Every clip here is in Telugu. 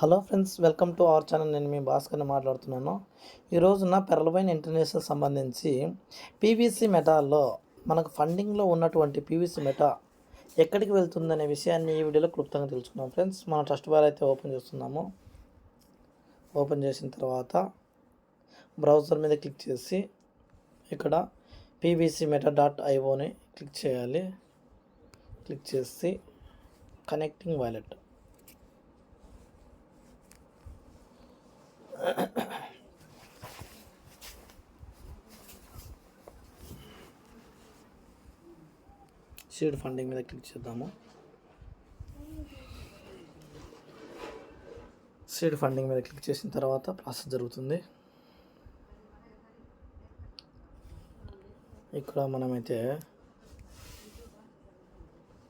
Hello friends welcome to our channel. నేను మీ భాస్కర్ని మాట్లాడుతున్నాను. ఈరోజున పెరలబైన్ ఇంటర్నేషనల్ సంబంధించి పీవీసీ మెటాల్లో మనకు ఫండింగ్లో ఉన్నటువంటి పీవీసీ మెటా ఎక్కడికి వెళ్తుందనే విషయాన్ని ఈ వీడియోలో క్లుప్తంగా తెలుసుకున్నాం ఫ్రెండ్స్. మన ట్రస్ట్ బార్ అయితే ఓపెన్ చేస్తున్నాము. ఓపెన్ చేసిన తర్వాత బ్రౌజర్ మీద క్లిక్ చేసి ఇక్కడ P V C meta dot ఐఓని click చేయాలి. క్లిక్ చేసి కనెక్టింగ్ వాలెట్. సీడ్ ఫండింగ్ మీద క్లిక్ చేద్దాము. సీడ్ ఫండింగ్ మీద క్లిక్ చేసిన తర్వాత ప్రాసెస్ జరుగుతుంది. ఇక్కడ మనమైతే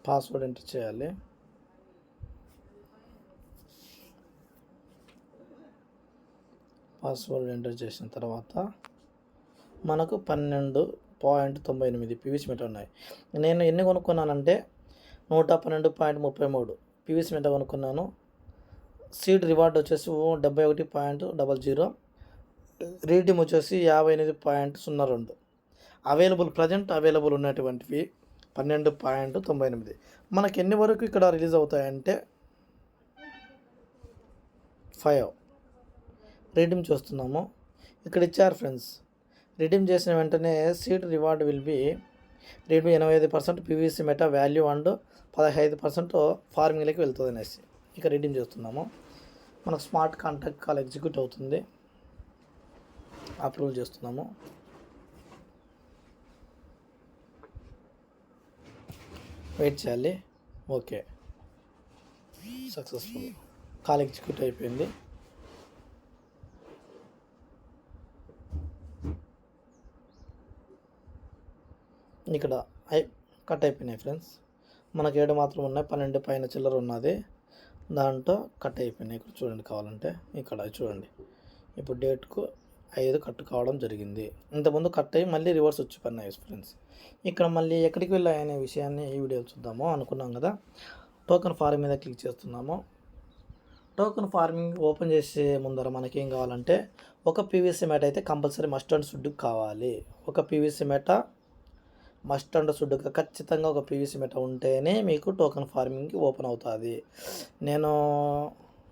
పాస్వర్డ్ ఎంటర్ చేయాలి. పాస్వర్డ్ ఎంటర్ చేసిన తర్వాత మనకు పన్నెండు పాయింట్ తొంభై ఎనిమిది పీవీసీ మీటర్ ఉన్నాయి. నేను ఎన్ని కొనుక్కున్నానంటే నూట పన్నెండు పాయింట్ ముప్పై మూడు పీవీసీ మీటర్ కొనుక్కున్నాను. సీడ్ రివార్డ్ వచ్చేసి డెబ్బై ఒకటి పాయింట్ డబల్ జీరో రీడింగ్ వచ్చేసి యాభై ఎనిమిది పాయింట్ సున్నా రెండు. అవైలబుల్ ప్రజెంట్ అవైలబుల్ ఉన్నటువంటివి పన్నెండు పాయింట్ తొంభై ఎనిమిది. మనకి ఎన్ని వరకు ఇక్కడ రిలీజ్ అవుతాయంటే ఫైవ్. రిడీమ్ చూస్తున్నాము. ఇక్కడ ఇచ్చారు ఫ్రెండ్స్. రిడీమ్ చేసిన వెంటనే seed reward will be rate ఎనభై ఐదు percent P V C meta value and పదహైదు పర్సెంట్ ఫార్మింగ్లోకి వెళ్తుంది అనేసి ఇక రిడీమ్ చేస్తున్నాము. మనకు స్మార్ట్ కాంటాక్ట్ కాల్ ఎగ్జిక్యూట్ అవుతుంది. అప్రూవల్ చేస్తున్నాము. వెయిట్ చేయాలి. ఓకే. సక్సెస్ఫుల్. కాల్ ఎగ్జిక్యూట్ అయిపోయింది. ఇక్కడ ఐ కట్ అయిపోయినాయి ఫ్రెండ్స్. మనకి ఏడు మాత్రం ఉన్నాయి పన్నెండు పైన చిల్లర ఉన్నది. దాంట్లో కట్ అయిపోయినాయి. ఇక్కడ చూడండి కావాలంటే ఇక్కడ చూడండి. ఇప్పుడు డేట్కు ఐదు కట్ కావడం జరిగింది. ఇంతకుముందు కట్ అయ్యి మళ్ళీ రివర్స్ వచ్చి పడినాయి ఫ్రెండ్స్. ఇక్కడ మళ్ళీ ఎక్కడికి వెళ్ళాయనే విషయాన్ని ఈ వీడియో చూద్దాము. అనుకున్నాం కదా. టోకెన్ ఫార్మ్ మీద క్లిక్ చేస్తున్నాము. టోకెన్ ఫార్మింగ్ ఓపెన్ చేసే ముందర మనకి ఏం కావాలంటే ఒక పీవీసీ మెట అయితే కంపల్సరీ మస్ట్ అండ్ షుడ్ కావాలి. ఒక పీవీసీ మెట మస్ట్ అండ్ షుడ్గా ఖచ్చితంగా ఒక పీవీసీ మెట ఉంటేనే మీకు టోకెన్ ఫార్మింగ్కి ఓపెన్ అవుతుంది. నేను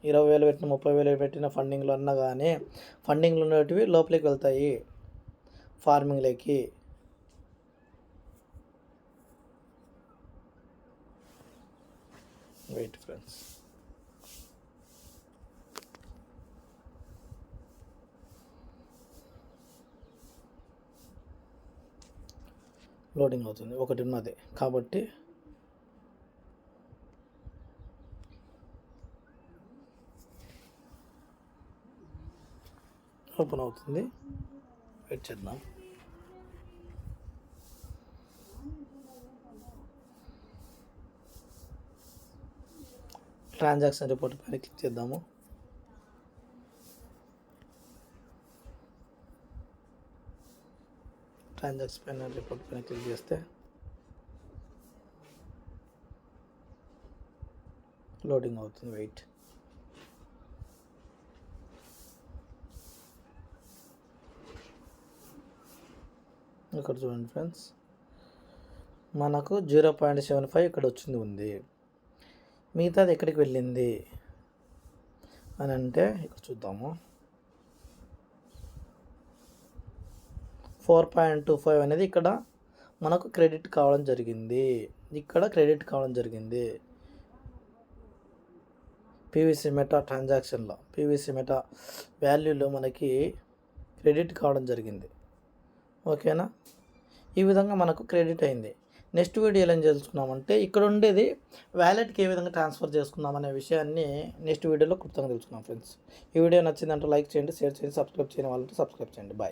ఇరవై వేలు పెట్టిన ముప్పై వేలు పెట్టిన ఫండింగ్లు అన్నా కానీ ఫండింగ్లు ఉన్నటివి లోపలికి వెళ్తాయి ఫార్మింగ్లోకి. వెయిట్ ఫ్రెండ్స్ లోడింగ్ అవుతుంది. ఒకటి ఉన్నది. కాబట్టి ఓపెన్ అవుతుంది. వెయిట్ చేద్దాం. ట్రాన్సాక్షన్ రిపోర్ట్ పైన క్లిక్ చేద్దాము. ట్రాన్సాక్షన్ పైన రిపోర్ట్ పైన క్లిక్ చేస్తే లోడింగ్ అవుతుంది వెయిట్. ఇక్కడ చూడండి ఫ్రెండ్స్ మనకు జీరో పాయింట్ సెవెన్ ఫైవ్ ఇక్కడ వచ్చింది ఉంది. మిగతాది ఎక్కడికి వెళ్ళింది అని అంటే ఇక్కడ చూద్దాము. ఫోర్ పాయింట్ టూ ఫైవ్ అనేది ఇక్కడ మనకు క్రెడిట్ కావడం జరిగింది. ఇక్కడ క్రెడిట్ కావడం జరిగింది. పీవీసీ మెటా ట్రాన్సాక్షన్లో పీవీసీ మెటా వాల్యూలో మనకి క్రెడిట్ కావడం జరిగింది. ఓకేనా? ఈ విధంగా మనకు క్రెడిట్ అయింది. నెక్స్ట్ వీడియోలో ఏం తెలుసుకున్నామంటే ఇక్కడ ఉండేది వ్యాలెట్కి ఏ విధంగా ట్రాన్స్ఫర్ చేసుకుందాం అనే విషయాన్ని నెక్స్ట్ వీడియోలో క్లుప్తంగా తెలుసుకున్నాం ఫ్రెండ్స్. ఈ వీడియో నచ్చిందంటే లైక్ చేయండి షేర్ చేయండి సబ్స్క్రైబ్ చేయని వాళ్ళంటే సబ్స్క్రైబ్ చేయండి. బాయ్.